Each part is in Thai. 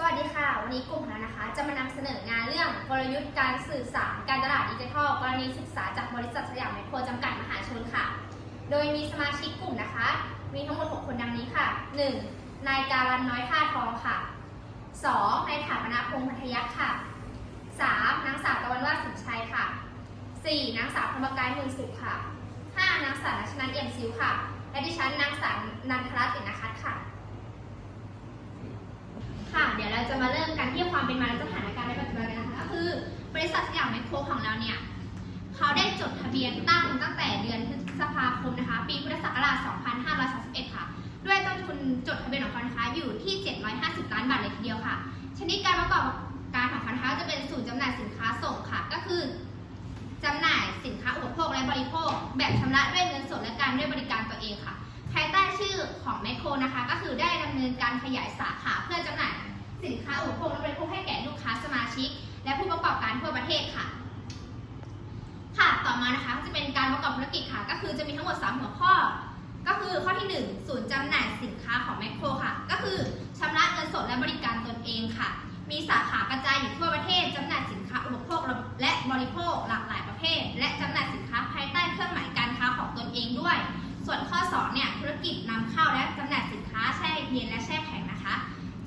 สวัสดีค่ะ วันนี้กลุ่มของเรานะคะ จะมานำเสนองานเรื่องกลยุทธ์การสื่อสารการตลาดดิจิทัลกรณีศึกษาจากบริษัทสยามไมโครจำกัดมหาชนค่ะ โดยมีสมาชิกกลุ่มนะคะ มีทั้งหมด 6 คนดังนี้ค่ะ 1. นายการันน้อยท่าทองค่ะ 2. นายถาปนาพงษ์พัทยักษ์ค่ะ 3. นางสาวตะวันวาดสุนชัยค่ะ 4. นางสาวธรรมกายมือสุขค่ะ 5. นางสาวนัชนันเอี่ยมซิวค่ะ และดิฉันนางสาวนันทรัตน์ตินคัตค่ะ ค่ะ เดี๋ยวเราจะมาเริ่มกันที่ความเป็นมาและสถานการณ์ในปัจจุบันกันนะคะก็คือบริษัทสยามไมโครของเราเนี่ยเขาได้จดทะเบียนตั้งตั้งแต่เดือนพฤษภาคมนะคะ ปีพุทธศักราช 2531 ค่ะ ด้วยต้นทุนจดทะเบียนของเขานะคะอยู่ที่ 750 ล้านบาทเลยทีเดียวค่ะ ชนิดการประกอบการของเขานะคะจะเป็นศูนย์จำหน่ายสินค้าส่งค่ะ ก็คือจำหน่ายสินค้าอุปโภคและบริโภค แบบชำระด้วยเงินสดและการด้วยบริการตัวเองค่ะ ภายใต้ชื่อของแมคโครนะคะ ก็คือได้ดำเนินการขยายสาขาเพื่อจำหน่ายสินค้าอุปโภคและบริโภคให้แก่ลูกค้าสมาชิก และผู้ประกอบการทั่วประเทศค่ะ ค่ะต่อมานะคะจะเป็นการประกอบธุรกิจค่ะ ก็คือจะมีทั้งหมด 3 หัวข้อ ก็คือข้อที่ 1 ศูนย์จำหน่ายสินค้าของแมคโครค่ะ ก็คือชำระเงินสดและบริการตนเองค่ะ มีสาขากระจายอยู่ทั่วประเทศจำหน่ายสินค้าอุปโภคและบริโภคหลากหลายประเภท และจำหน่ายสินค้าภายใต้เครื่องหมายการค้าของตนเองด้วย ส่วนข้อ 2 เนี่ย ธุรกิจนำเข้าและจำหน่ายสินค้าแช่เย็นและแช่แข็งนะคะ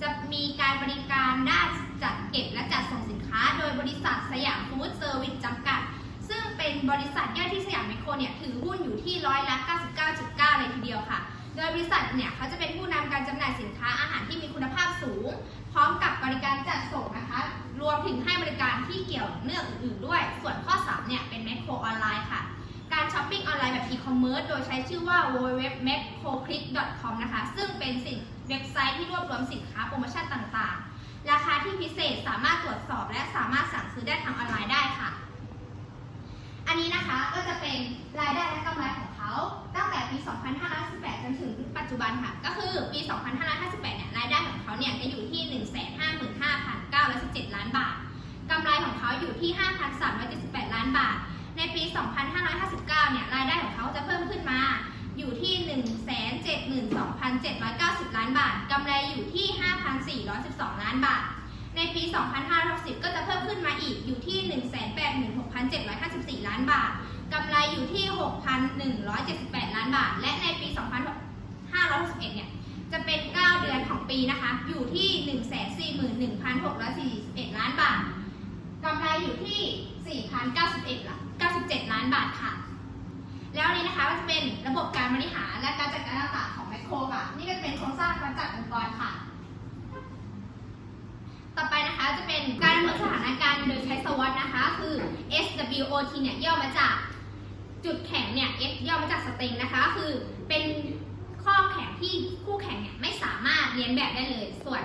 จะมีการบริการด้านจัดเก็บและจัดส่งสินค้า โดยบริษัทสยามฟู้ดเซอร์วิสจำกัด ซึ่งเป็นบริษัทย่อยที่สยามไมโครเนี่ยถือหุ้นอยู่ที่ร้อยละ99.9 เลยทีเดียวค่ะ โดยบริษัทเนี่ยเขาจะเป็นผู้นำการจำหน่ายสินค้าอาหารที่มีคุณภาพสูง พร้อมกับบริการจัดส่งนะคะ รวมถึงให้บริการที่เกี่ยวเนื่องอื่นๆด้วย ส่วนข้อ3เนี่ยเป็นแมคโครออนไลน์ค่ะ ช้อปปิ้งออนไลน์แบบอีคอมเมิร์ซโดยใช้ชื่อว่า www.macroclick.com นะคะ ซึ่งเป็นสินเว็บไซต์ที่รวบรวมสินค้าโปรโมชั่นต่างๆ ราคาที่พิเศษสามารถตรวจสอบและสามารถสั่งซื้อได้ทางออนไลน์ได้ค่ะ อันนี้นะคะก็จะเป็นรายได้และกำไรของเขาตั้งแต่ปี 2558 จนถึงปัจจุบันค่ะ ก็คือปี 2558 เนี่ยรายได้ของเขาเนี่ยจะอยู่ที่ 155,917 ล้านบาทกำไรของเขาอยู่ที่ 5,378 ล้านบาท ในปี 2559 เนี่ยรายได้ของเขาจะเพิ่มขึ้นมาอยู่ที่ 172,790 ล้านบาท กำไรอยู่ที่ 5,412 ล้านบาท ในปี 2560 ก็จะเพิ่มขึ้นมาอีกอยู่ที่ 186,754 ล้านบาท กำไรอยู่ที่ 6,178 ล้านบาท และในปี 2561 เนี่ย จะเป็น 9 เดือนของปีนะคะ อยู่ที่ 141,641 ล้านบาท กำไรอยู่ที่ 4,091ล้าน 97 ล้านบาทค่ะ แล้วนี้นะคะก็จะเป็นระบบการบริหารและการจัดการต่างๆของแมคโครค่ะ นี่ก็จะเป็นโครงสร้างการจัดองค์กรค่ะ ต่อไปนะคะจะเป็นการดำเนินสถานการณ์โดยใช้สวอตนะคะ คือ SWOT เนี่ยย่อมาจากจุดแข็งเนี่ย S ย่อมาจากสเต็งนะคะ คือเป็นข้อแข็งที่คู่แข่งเนี่ยไม่สามารถเรียนแบบได้เลย ส่วน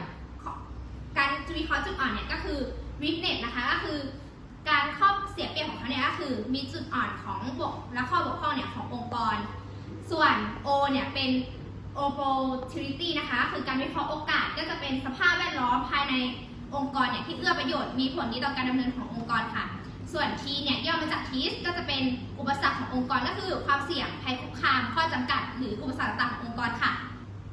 การวิเคราะห์จุดอ่อนเนี่ยก็คือ weakness นะคะก็คือ การข้อเสียเปรียบของเขาเนี่ยก็คือมีจุดอ่อนของบกและข้อบกพร่องเนี่ยขององค์กร ส่วน O เนี่ยเป็น opportunity นะคะคือการวิเคราะห์โอกาสก็จะเป็นสภาพแวดล้อมภายในองค์กรเนี่ยที่เอื้อประโยชน์มีผลดีต่อการดำเนินขององค์กรค่ะ ส่วน T เนี่ยย่อมาจาก TIS ก็จะเป็นอุปสรรคขององค์กรก็คือความเสี่ยงภัยคุกคาม ข้อจำกัด หรืออุปสรรคต่างขององค์กรค่ะ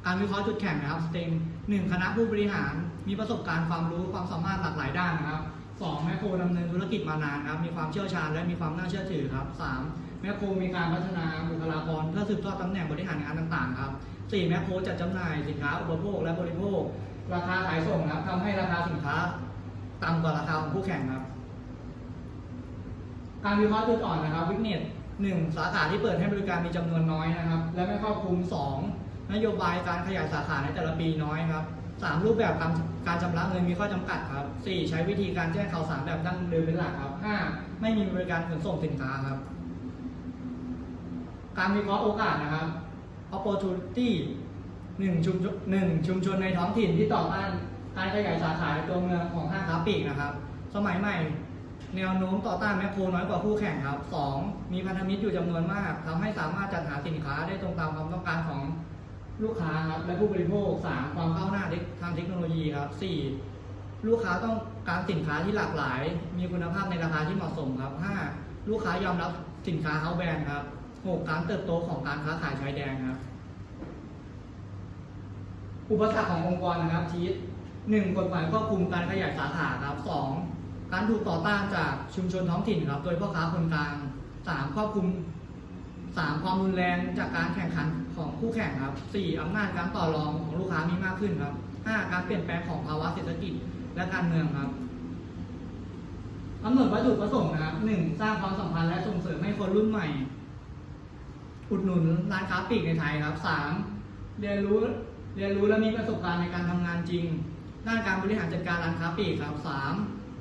การวิเคราะห์จุดแข็งนะครับสเต็งหนึ่งคณะผู้บริหารมีประสบการณ์ความรู้ความสามารถหลากหลายด้านนะครับ สองแมคโครดำเนินธุรกิจมานานครับ มีความเชี่ยวชาญและมีความน่าเชื่อถือครับสามแมคโครมีการพัฒนาบุคลากรเพื่อสืบทอดตำแหน่งบริหารงานต่างๆครับสี่แมคโครจัดจำหน่ายสินค้าอุปโภคและบริโภค ราคาขายส่งครับทำให้ราคาสินค้าต่ำกว่าราคาของคู่แข่งครับ การวิเคราะห์จุดอ่อนนะครับวิกเนตหนึ่งสาขาที่เปิดให้บริการมีจำนวนน้อยนะครับ และไม่ครอบคลุมสองนโยบายการขยายสาขาในแต่ละปีน้อยครับ สามรูปแบบการการชำระเงินมีข้อจำกัดครับสี่ใช้วิธีการแจ้งข่าวสารแบบดั้งเดิมเป็นหลักครับห้าไม่มีบริการขนส่งสินค้าครับ การวิเคราะห์โอกาสนะครับ opportunity หนึ่งชุมชนหนึ่งชุมชนในท้องถิ่นที่ต่อต้านการขยายสาขาในตัวเมืองของห้างค้าปลีกนะครับ สมัยใหม่ แนวโน้มต่อต้านแมคโครน้อยกว่าคู่แข่งครับ 2. มีพันธมิตรอยู่จำนวนมากทำให้สามารถจัดหาสินค้าได้ตรงตามความต้องการของ ลูกค้าครับและผู้บริโภค 3. ความก้าวหน้าทางเทคโนโลยีครับ 4. ลูกค้าต้องการสินค้าที่หลากหลาย มีคุณภาพในราคาที่เหมาะสมครับ 5. ลูกค้ายอมรับสินค้าเฮาแบรนด์ครับ 6. การเติบโตของการค้าขายชายแดนครับ อุปสรรคขององค์กรนะครับชีตหนึ่งกฎหมายควบคุมการขยายสาขาครับสองการถูกต่อต้านจากชุมชนท้องถิ่นครับ โดยพ่อค้าคนกลางสามควบคุม สามความรุนแรงจากการแข่งขันของคู่แข่งครับสี่อำนาจการต่อรองของลูกค้ามีมากขึ้นครับห้าการเปลี่ยนแปลงของภาวะเศรษฐกิจและการเมืองครับกำหนดวัตถุประสงค์นะครับหนึ่งสร้างความสัมพันธ์และส่งเสริมให้คนรุ่นใหม่ อุดหนุนร้านค้าปลีกในไทยครับสามเรียนรู้เรียนรู้และมีประสบการณ์ในการทำงานจริง ด้านการบริหารจัดการร้านค้าปลีกครับสาม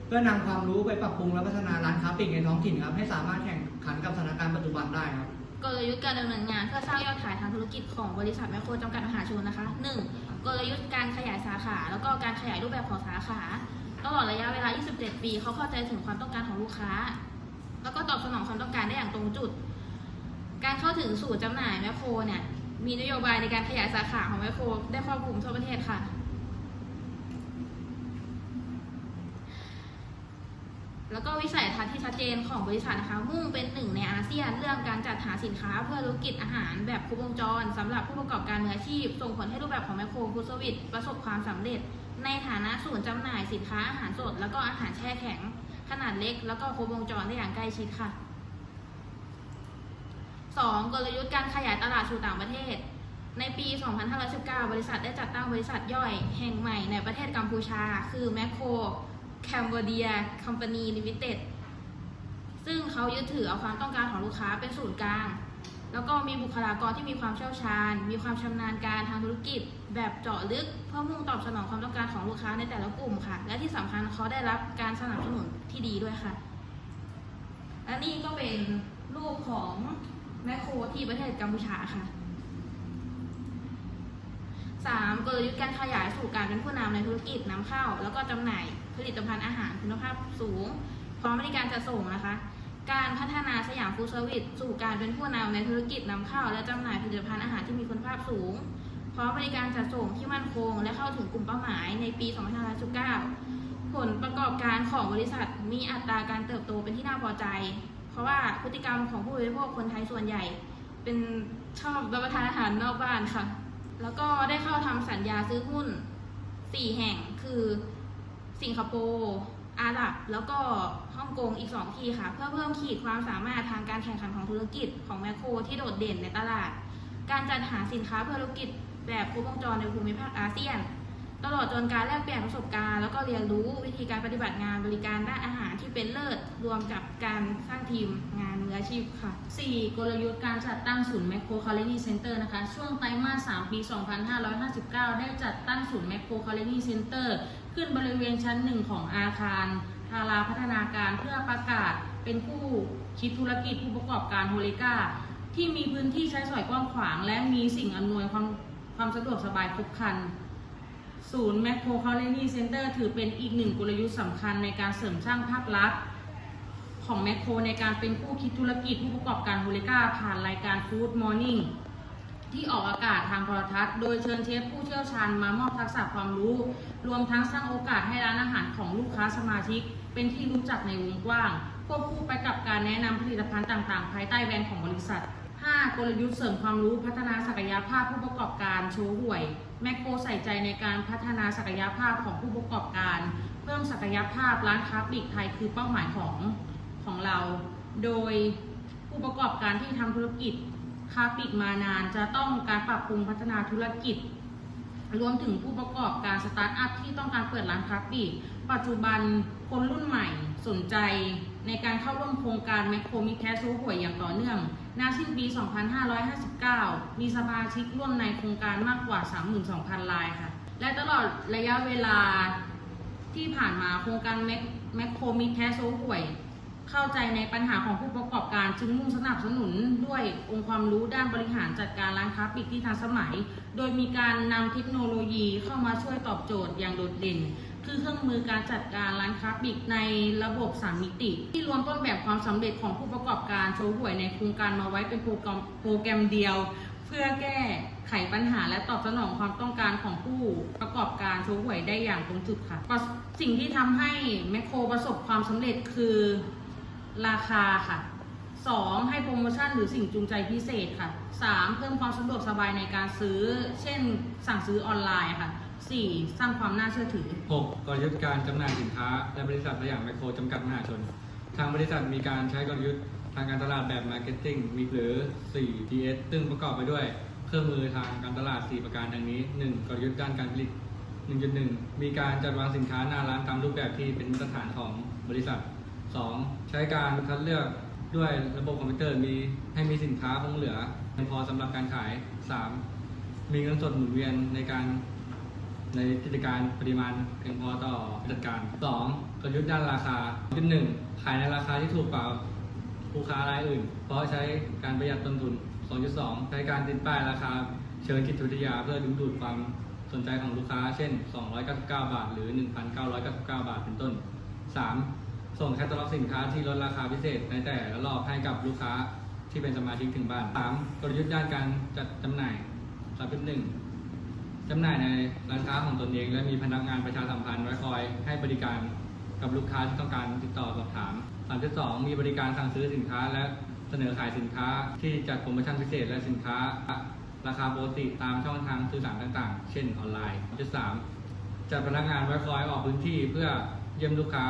เพื่อนำความรู้ไปปรับปรุงและพัฒนาร้านค้าปลีกในท้องถิ่นครับ ให้สามารถแข่งขันกับสถานการณ์ปัจจุบันได้ครับ กลยุทธ์การดำเนินงานเพื่อสร้างยอดขายทางธุรกิจของบริษัทแมคโครจำกัดมหาชนนะคะ 1. กลยุทธ์การขยายสาขา แล้วก็การขยายรูปแบบของสาขา ตลอดระยะเวลา 27 ปี เขาเข้าใจถึงความต้องการของลูกค้า แล้วก็ตอบสนองความต้องการได้อย่างตรงจุด การเข้าถึงสู่จำหน่ายแมคโครเนี่ยมีนโยบายในการขยายสาขาของแมคโครได้ครอบคลุมทั่วประเทศค่ะ แล้วก็วิสัยทัศน์ที่ชัดเจนของบริษัทนะคะมุ่งเป็นหนึ่งในอาเซียนเรื่องการจัดหาสินค้าเพื่อธุรกิจอาหารแบบครบวงจรสำหรับผู้ประกอบการมืออาชีพ ส่งผลให้รูปแบบของแมคโครฟู้ดเซอร์วิสประสบความสำเร็จ ในฐานะศูนย์จำหน่ายสินค้าอาหารสด แล้วก็อาหารแช่แข็ง ขนาดเล็ก แล้วก็ครบวงจรได้อย่างใกล้ชิดค่ะ 2. กลยุทธ์การขยายตลาดสู่ต่างประเทศในปี 2519 บริษัทได้จัดตั้งบริษัทย่อยแห่งใหม่ในประเทศกัมพูชา คือแมคโคร แคมเบเดียค o ม p านีลิมิเต็ดซึ่งเขายึดถือเอาความต้องการของลูกค้าเป็นศูนย์กลาง แล้วก็มีบุคลากรที่มีความเชี่ยวชาญ มีความชำนาญการทางธุรกิจ แบบเจาะลึก เพื่อมุ่งตอบสนองความต้องการของลูกค้าในแต่ละกลุ่มค่ะ และที่สำคัญเขาได้รับการสนับสนุนที่ดีด้วยค่ะ และนี่ก็เป็นรูปของแมคโครที่ประเทศกัมพูชาค่ะ 3. กลยุทธ์การขยายสู่การเป็นผู้นำในธุรกิจนำเข้า แล้วก็จำหน่าย ผลิตภัณฑ์อาหารคุณภาพสูง พร้อมบริการจัดส่งนะคะ การพัฒนาสยามฟู้ดเซอร์วิสสู่การเป็นผู้นำในธุรกิจนำเข้า และจำหน่ายผลิตภัณฑ์อาหารที่มีคุณภาพสูง พร้อมบริการจัดส่งที่มั่นคง และเข้าถึงกลุ่มเป้าหมายในปี2519ผลประกอบการของบริษัทมีอัตราการเติบโตเป็นที่น่าพอใจ เพราะว่าพฤติกรรมของผู้บริโภคคนไทยส่วนใหญ่ เป็นชอบรับประทานอาหารนอกบ้านค่ะ แล้วก็ได้เข้าทำสัญญาซื้อหุ้น 4 แห่งคือ สิงคโปร์อาหรับ แล้วก็ฮ่องกงอีก 2 ที่ค่ะ เพื่อเพิ่มขีดความสามารถทางการแข่งขันของธุรกิจของแมคโครที่โดดเด่นในตลาด การจัดหาสินค้าเพื่อธุรกิจแบบครบวงจรในภูมิภาคอาเซียน ตลอดจนการแลกเปลี่ยนประสบการณ์แล้วก็เรียนรู้วิธีการปฏิบัติงานบริการด้านอาหารที่เป็นเลิศรวมกับการสร้างทีมงานมืออาชีพค่ะ 4. กลยุทธ์การจัดตั้งศูนย์แมคโครคาเลนีเซ็นเตอร์นะคะ ช่วงไตรมาส 3 ปี 2559 ได้จัดตั้งศูนย์แมคโครคาเลนีเซ็นเตอร์ ขึ้นบริเวณชั้นหนึ่งของอาคารทาราพัฒนาการเพื่อประกาศเป็นผู้คิดธุรกิจผู้ประกอบการโฮลิก้าที่มีพื้นที่ใช้สอยกว้างขวาง และมีสิ่งอำนวยความความสะดวกสบายครบครัน ศูนย์แมคโครคาเลนีเซ็นเตอร์ถือเป็นอีกหนึ่งกลยุทธ์สำคัญในการเสริมสร้างภาพลักษณ์ของแมคโครในการเป็นผู้คิดธุรกิจผู้ประกอบการโฮลิก้าผ่านรายการ Food Morning ที่ออกอากาศทางโทรทัศน์ โดยเชิญเชฟผู้เชี่ยวชาญมามอบทักษะความรู้ รวมทั้งสร้างโอกาสให้ร้านอาหารของลูกค้าสมาชิก เป็นที่รู้จักในวงกว้าง ควบคู่ไปกับการแนะนำผลิตภัณฑ์ต่างๆ ภายใต้แบรนด์ของบริษัท 5. กลยุทธ์เสริมความรู้พัฒนาศักยภาพผู้ประกอบการโชว์หวย แมคโครใส่ใจในการพัฒนาศักยภาพของผู้ประกอบการ เพิ่มศักยภาพร้านค้าปลีกไทยคือเป้าหมายของของเรา โดยผู้ประกอบการที่ทำธุรกิจ ค้าปลีกมานาน จะต้องการปรับปรุงพัฒนาธุรกิจ รวมถึงผู้ประกอบการสตาร์ทอัพที่ต้องการเปิดร้านค้าปลีก ปัจจุบันคนรุ่นใหม่สนใจในการเข้าร่วมโครงการแมคโครมิแคสโซหวยอย่างต่อเนื่องนาสิ้นปี 2559 มีสมาชิกร่วมในโครงการมากกว่า 32,000 รายค่ะ และตลอดระยะเวลาที่ผ่านมาโครงการแมคแมคโครมิแคสโซหวย เข้าใจในปัญหาของผู้ประกอบการ จึงมุ่งสนับสนุนด้วยองค์ความรู้ด้านบริหารจัดการร้านค้าปลีกที่ทันสมัย โดยมีการนำเทคโนโลยีเข้ามาช่วยตอบโจทย์อย่างโดดเด่น คือเครื่องมือการจัดการร้านค้าปลีกในระบบ3มิติ ที่รวมต้นแบบความสำเร็จของผู้ประกอบการโชว์หวยในโครงการมาไว้เป็นโปรแกรมโปรแกรมเดียว เพื่อแก้ไขปัญหาและตอบสนองความต้องการของผู้ประกอบการโชว์หวยได้อย่างตรงจุดค่ะประสิ่งที่ทำให้แมคโครประสบความสำเร็จคือ ราคาค่ะ 2. ให้โปรโมชั่นหรือสิ่งจูงใจพิเศษค่ะ 3. เพิ่มความสะดวกสบายในการซื้อ เช่น สั่งซื้อออนไลน์ค่ะ 4. สร้างความน่าเชื่อถือ 6. กลยุทธ์การจำหน่ายสินค้า และบริษัทสยามไมโครจำกัดมหาชน ทางบริษัทมีการใช้กลยุทธ์ทางการตลาดแบบ Marketing มีหรือ 4DS ซึ่งประกอบไปด้วยเครื่องมือทางการตลาด 4 ประการดังนี้ 1. กลยุทธ์ด้านการผลิต 1.1 มีการจัดวางสินค้าหน้าร้านตามรูปแบบที่เป็นมาตรฐานของบริษัท 2. ใช้การคัดเลือกด้วยระบบคอมพิวเตอร์มีให้มีสินค้าคงเหลือเพียงพอสำหรับการขาย 3. มีเงินสดหมุนเวียนในการในกิจการปริมาณเพียงพอต่อจัดการ 2. กลยุทธ์ด้านราคาจุดหนึ่งขายในราคาที่ถูกกว่าผู้ค้ารายอื่น เพราะใช้การประหยัดต้นทุน 2.2 ใช้การติดป้ายราคาเชิงจิตวิทยาเพื่อดึงดูดความสนใจของลูกค้า เช่น 299 บาท หรือ 1,999 บาท เป็นต้น 3. ส่งแคตตาล็อกสินค้าที่ลดราคาพิเศษในแต่ละรอบให้กับลูกค้าที่เป็นสมาชิกถึงบ้าน 3. กลยุทธ์ด้านการจัดจำหน่าย3.1จำหน่ายในร้านค้าของตนเอง และมีพนักงานประชาสัมพันธ์ไว้คอยให้บริการกับลูกค้าที่ต้องการติดต่อสอบถาม 3.2 มีบริการสั่งซื้อสินค้าและเสนอขายสินค้าที่จัดโปรโมชั่นพิเศษและสินค้า ราคาปกติตามช่องทางสื่อสารต่างๆ เช่นออนไลน์3.3จัดพนักงานไว้คอยออกพื้นที่เพื่อเยี่ยมลูกค้า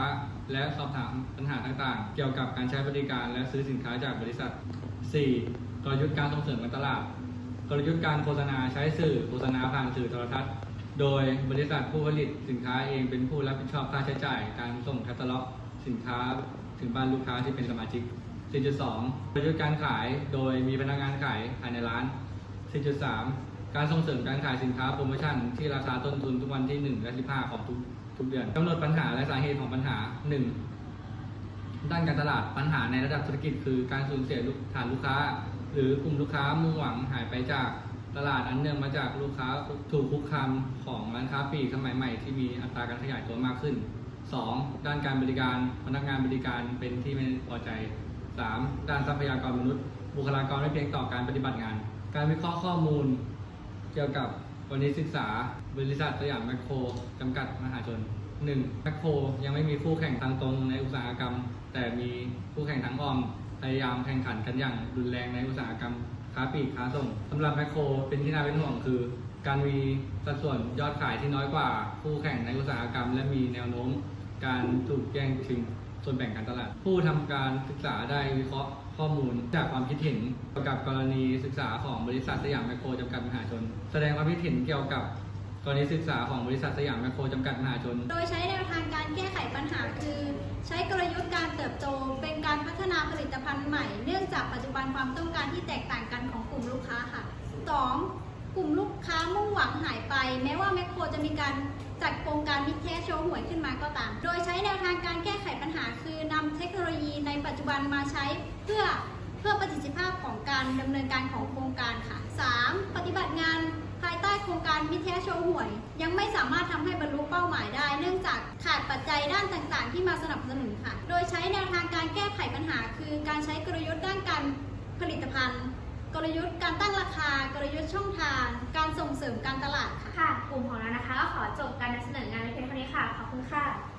และสอบถามปัญหาต่างๆ เกี่ยวกับการใช้บริการและซื้อสินค้าจากบริษัท 4. กลยุทธ์การส่งเสริมการตลาด กลยุทธ์การโฆษณาใช้สื่อโฆษณาผ่านสื่อโทรทัศน์ โดยบริษัทผู้ผลิตสินค้าเองเป็นผู้รับผิดชอบค่าใช้จ่าย การส่งแคตตาล็อกสินค้าถึงบ้านลูกค้าที่เป็นสมาชิก 4.2 กลยุทธ์การขายโดยมีพนักงานขายภายในร้าน 4.3 การส่งเสริมการขายสินค้าโปรโมชั่นที่ราคาต้นทุนทุกวันที่ 1 และ 15 ของทุก ทุกเดือนกำหนดปัญหาและสาเหตุของปัญหา 1. ด้านการตลาดปัญหาในระดับธุรกิจคือการสูญเสียลูกฐานลูกค้า หรือกลุ่มลูกค้ามุ่งหวังหายไปจากตลาดอันเนื่องมาจากลูกค้าถูกคุกคามของร้านค้าปลีกสมัยใหม่ที่มีอัตราการขยายตัวมากขึ้น 2. ด้านการบริการพนักงานบริการเป็นที่ไม่พอใจ 3. ด้านทรัพยากรมนุษย์ บุคลากรไม่เพียงต่อการปฏิบัติงาน การวิเคราะห์ข้อมูล เกี่ยวกับ วันนี้ศึกษาบริษัทสยามแมคโครจำกัดมหาชน 1. แมคโครยังไม่มีคู่แข่งทางตรงในอุตสาหกรรม แต่มีคู่แข่งทางอ้อมพยายามแข่งขันกันอย่างรุนแรงในอุตสาหกรรมค้าปลีกค้าส่งสำหรับแมคโครเป็นที่น่าเป็นห่วงคือ การมีสัดส่วนยอดขายที่น้อยกว่าคู่แข่งในอุตสาหกรรม และมีแนวโน้ม การถูกแย่งชิงส่วนแบ่งการตลาด ผู้ทำการศึกษาได้วิเคราะห์ ข้อมูลจากความคิดเห็นเกี่ยวกับกรณีศึกษาของบริษัทสยามแมคโครจำกัดมหาชน แสดงความคิดเห็นเกี่ยวกับกรณีศึกษาของบริษัทสยามแมคโครจำกัดมหาชน โดยใช้แนวทางการแก้ไขปัญหาคือ ใช้กลยุทธ์การเติบโตเป็นการพัฒนาผลิตภัณฑ์ใหม่ เนื่องจากปัจจุบันความต้องการที่แตกต่างกันของกลุ่มลูกค้าค่ะ 2. กลุ่มลูกค้ามุ่งหวังหายไป แม้ว่าแมคโครจะมีการ จัดโครงการมิเทสโชว์หวยขึ้นมาก็ตาม โดยใช้แนวทางการแก้ไขปัญหา คือนำเทคโนโลยีในปัจจุบันมาใช้เพื่อเพื่อประสิทธิภาพของการดำเนินการของโครงการค่ะ 3. ปฏิบัติงานภายใต้โครงการมิเทสโชว์หวย ยังไม่สามารถทำให้บรรลุเป้าหมายได้ เนื่องจากขาดปัจจัยด้านต่างๆ ที่มาสนับสนุนค่ะ โดยใช้แนวทางการแก้ไขปัญหา คือการใช้กลยุทธ์ด้านการผลิตภัณฑ์ กลยุทธ์การตั้งราคากลยุทธ์ช่องทาง การส่งเสริมการตลาดค่ะ ค่ะ กลุ่มของเรานะคะก็ขอจบการนำเสนองานในเพียงเท่านี้ค่ะ ขอบคุณค่ะ